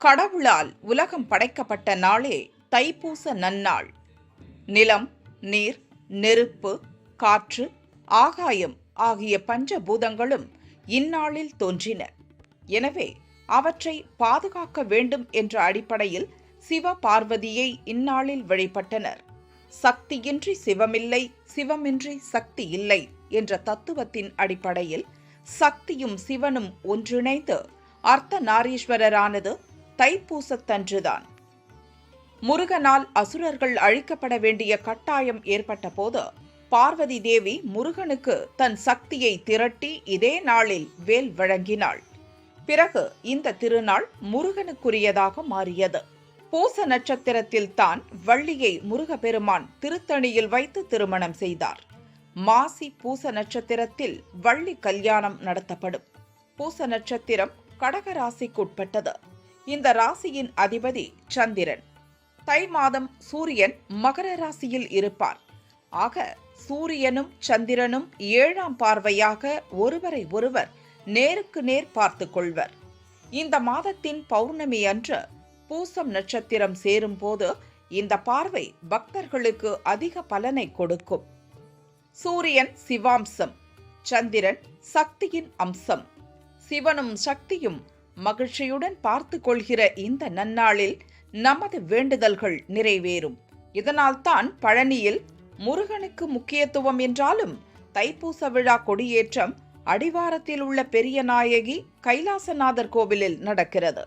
கடவுளால் உலகம் படைக்கப்பட்ட நாளே தைப்பூச நன்னாள். நிலம் நீர் நெருப்பு காற்று ஆகாயம் ஆகிய பஞ்சபூதங்களும் இந்நாளில் தோன்றின. எனவே அவற்றை பாதுகாக்க வேண்டும் என்ற அடிப்படையில் சிவ பார்வதியை இந்நாளில் வழிபட்டனர். சக்தியின்றி சிவமில்லை சிவமின்றி சக்தி இல்லை என்ற தத்துவத்தின் அடிப்படையில் சக்தியும் சிவனும் ஒன்றிணைந்து அர்த்த நாரீஸ்வரரானது தைப்பூசத்தன்றுதான். முருகனால் அசுரர்கள் அழிக்கப்பட வேண்டிய கட்டாயம் ஏற்பட்டபோது பார்வதி தேவி முருகனுக்கு தன் சக்தியை திரட்டி இதே நாளில் வேல் வழங்கினாள். பிறகு இந்த திருநாள் முருகனுக்குரியதாக மாறியது. பூச நட்சத்திரத்தில் தான் வள்ளியை முருகப்பெருமான் திருத்தணியில் வைத்து திருமணம் செய்தார். மாசி பூச நட்சத்திரத்தில் வள்ளி கல்யாணம் நடத்தப்படும். பூச நட்சத்திரம் கடகராசிக்குட்பட்டது. இந்த ராசியின் அதிபதி சந்திரன். தை மாதம் சூரியன் மகர ராசியில் இருப்பார். ஆக சூரியனும் சந்திரனும் ஏழாம் பார்வையாக ஒருவரை ஒருவர் நேருக்கு நேர் பார்த்து கொள்வர். இந்த மாதத்தின் பௌர்ணமி அன்று பூசம் நட்சத்திரம் சேரும் போது இந்த பார்வை பக்தர்களுக்கு அதிக பலனை கொடுக்கும். சூரியன் சிவாம்சம் சந்திரன் சக்தியின் அம்சம். சிவனும் சக்தியும் மகிழ்ச்சியுடன் பார்த்து கொள்கிற இந்த நன்னாளில் நமது வேண்டுதல்கள் நிறைவேறும். இதனால்தான் பழனியில் முருகனுக்கு முக்கியத்துவம் என்றாலும் தைப்பூச விழா கொடியேற்றம் அடிவாரத்தில் உள்ள பெரிய நாயகி கைலாசநாதர் கோவிலில் நடக்கிறது.